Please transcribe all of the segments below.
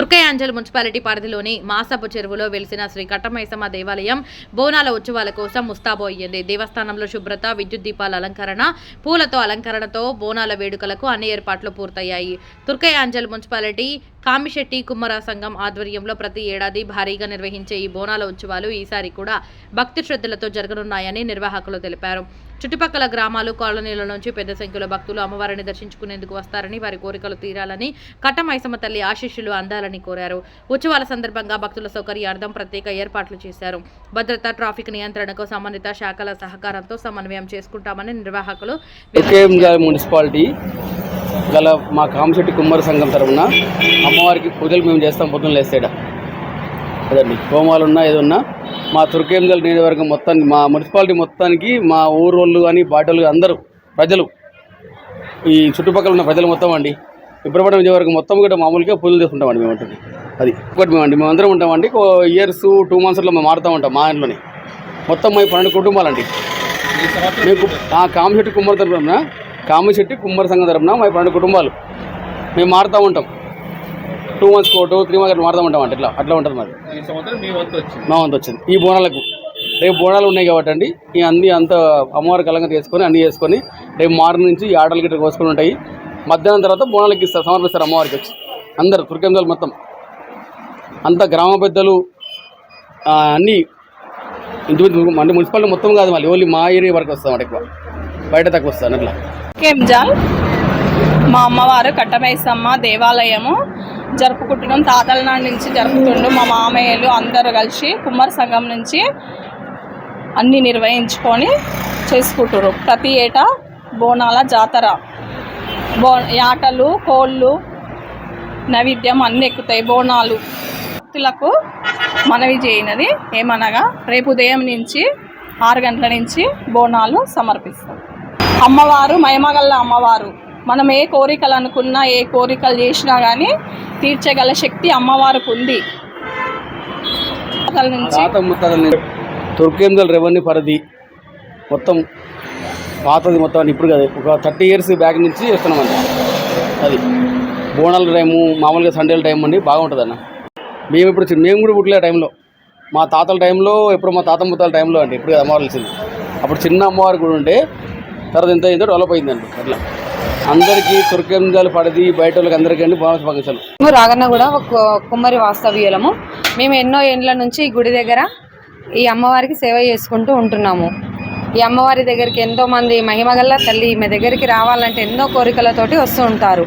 Turkayamjal municipality పరిధిలోని మాసపు చెరువులో వెలిసిన శ్రీ కట్టమైసమ్మ దేవాలయం బోనాల ఉత్సవాల కోసం ముస్తాబు అయ్యింది. దేవస్థానంలో శుభ్రత విద్యుత్ దీపాల అలంకరణ పూలతో అలంకరణతో బోనాల వేడుకలకు అన్ని ఏర్పాట్లు పూర్తయ్యాయి. తుర్కయాంజల్ మున్సిపాలిటీ కామిశెట్టి కుమ్మర సంఘం ఆధ్వర్యంలో ప్రతి ఏడాది భారీగా నిర్వహించే ఈ బోనాల ఉత్సవాలు ఈసారి కూడా భక్తి శ్రద్ధలతో జరగనున్నాయని నిర్వాహకులు తెలిపారు. చుట్టుపక్కల గ్రామాలు కాలనీల నుంచి పెద్ద సంఖ్యలో భక్తులు అమ్మవారిని దర్శించుకునేందుకు వస్తారని వారి కోరికలు తీరాలని కట్టమైసమ్మ తల్లి ఆశీస్సులు అందాలని కోరారు. ఉత్సవాల సందర్భంగా భక్తుల సౌకర్యార్థం ప్రత్యేక ఏర్పాట్లు చేశారు. భద్రత ట్రాఫిక్ నియంత్రణకు సంబంధిత శాఖల సహకారంతో సమన్వయం చేసుకుంటామని నిర్వాహకులు మున్సిపాలిటీ గల మా కామశెట్టి కుమ్మరి సంఘం తరఫున అమ్మవారికి పూజలు మేము చేస్తాం పొద్దున్న లేస్తేడ. అదండి. హోమాలు ఉన్నా ఏదున్నా మా తుర్కేంజల్ నియోజకవర్గం మొత్తానికి మా మున్సిపాలిటీ మొత్తానికి మా ఊరు వాళ్ళు కానీ బాటలు అందరూ ప్రజలు ఈ చుట్టుపక్కల ఉన్న ప్రజలు మొత్తం అండి. ఇబ్రపట్నం నియోజకవర్గం మొత్తం కూడా మామూలుగా పూజలు చేసుకుంటామండి మేము ఉంటుంది అది ఒకటి మేమండి. మేము అందరం ఉంటామండి. ఇయర్స్ టూ మంత్స్లో మేము మారుతూ ఉంటాం మా ఇంట్లోనే. మొత్తం మా పన్నెండు కుటుంబాలండి. మీకు ఆ కామశెట్టి కుమ్మరి తరపున కామశెట్టి కుమ్మరి సంఘం తరపున మా పన్నెండు కుటుంబాలు. మేము మారుతూ ఉంటాం. టూ మంత్స్ కోటు త్రీ మంత్స్ మారుతూ ఉంటాం అంటే ఇట్లా అట్లా ఉంటుంది మాది. మీ వంతు వచ్చింది. ఈ బోనాలకు రేపు బోనాలు ఉన్నాయి కాబట్టి అండి ఈ అన్ని అంత అమ్మవారి కలంగా తీసుకొని అన్ని చేసుకొని రేపు మార్నింగ్ నుంచి ఈ ఆటలు గిట్ట కోసుకొని ఉంటాయి. మధ్యాహ్నం తర్వాత బోనాలకి ఇస్తారు సమర్పిస్తారు అమ్మవారికి వచ్చి. అందరు తుర్కెందలు మొత్తం. అంత గ్రామ పెద్దలు అన్నీ ఇంటి అంటే మున్సిపాలిటీ మొత్తం కాదు మళ్ళీ ఓన్లీ మా ఏరియా వరకు వస్తాం ఎక్కువ. బయట తక్కువ వస్తాను అట్లా. కెంజాల్ మా అమ్మవారు కట్టమేసమ్మ దేవాలయము జరుపుకుంటున్నాం. తాతల నాటి నుంచి జరుపుతుండు. మా మామయ్యలు అందరూ కలిసి కుమ్మరి సంఘం నుంచి అన్నీ నిర్వహించుకొని చేసుకుంటున్నారు ప్రతి ఏటా బోనాల జాతర బో యాటలు కోళ్ళు నైవేద్యం అన్నీ ఎక్కుతాయి. బోనాలు భక్తులకు మనవి చేయనది ఏమనగా రేపు ఉదయం నుంచి ఆరు గంటల నుంచి బోనాలు సమర్పిస్తాం. అమ్మవారు మయమగల్ల అమ్మవారు. మనం ఏ కోరికలు అనుకున్నా ఏ కోరికలు చేసినా కానీ తీర్చగల శక్తి అమ్మవారికి ఉంది. తాత తుర్కేందల్ రెవెన్యూ పరిధి మొత్తం పాతది మొత్తం ఇప్పుడు కదా ఒక థర్టీ ఇయర్స్ బ్యాక్ నుంచి చేస్తున్నామండి అది బోనాల టైము మామూలుగా సండేల టైం అండి బాగుంటుంది అన్న. మేము ఇప్పుడు మేము కూడా పుట్టలే టైంలో మా తాతల టైంలో ఇప్పుడు మా తాత ముత్తాల టైంలో అండి ఇప్పుడు అమ్మవారు వచ్చింది అప్పుడు చిన్న అమ్మవారు కూడా ఉంటే తర్వాత ఇంత ఇంత డెవలప్ అయిందండి అట్లా. అందరికీ తుర్కేంజాలు పడది బయట వాళ్ళకి అందరికీ అండి బోనస్ ఫంక్షన్లు మేము రాగన్న కూడా ఒక కుమ్మరి వాస్తవ్యులము. మేము ఎన్నో ఏండ్ల నుంచి ఈ గుడి దగ్గర ఈ అమ్మవారికి సేవ చేసుకుంటూ ఉంటున్నాము. ఈ అమ్మవారి దగ్గరికి ఎంతో మంది మహిమగల్ల తల్లి ఈమె దగ్గరికి రావాలంటే ఎన్నో కోరికలతోటి వస్తూ ఉంటారు.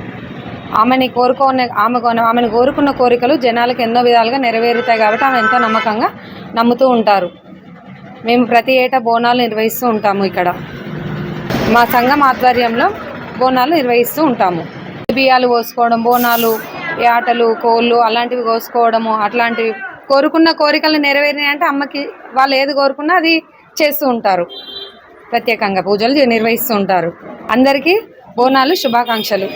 ఆమెని కోరుకునే ఆమె కొన- ఆమెను కోరుకున్న కోరికలు జనాలకు ఎన్నో విధాలుగా నెరవేరుతాయి కాబట్టి ఆమె ఎంతో నమ్మకంగా నమ్ముతూ ఉంటారు. మేము ప్రతి ఏటా బోనాలు నిర్వహిస్తూ ఉంటాము ఇక్కడ. మా సంఘం ఆధ్వర్యంలో బోనాలు నిర్వహిస్తూ ఉంటాము. బియ్యాలు కోసుకోవడం బోనాలు ఆటలు కోళ్ళు అలాంటివి కోసుకోవడము అట్లాంటివి కోరుకున్న కోరికలు నెరవేరినాయంటే అమ్మకి వాళ్ళు ఏది కోరుకున్నా అది చేస్తూ ఉంటారు. ప్రత్యేకంగా పూజలు నిర్వహిస్తూ ఉంటారు. అందరికీ బోనాలు శుభాకాంక్షలు.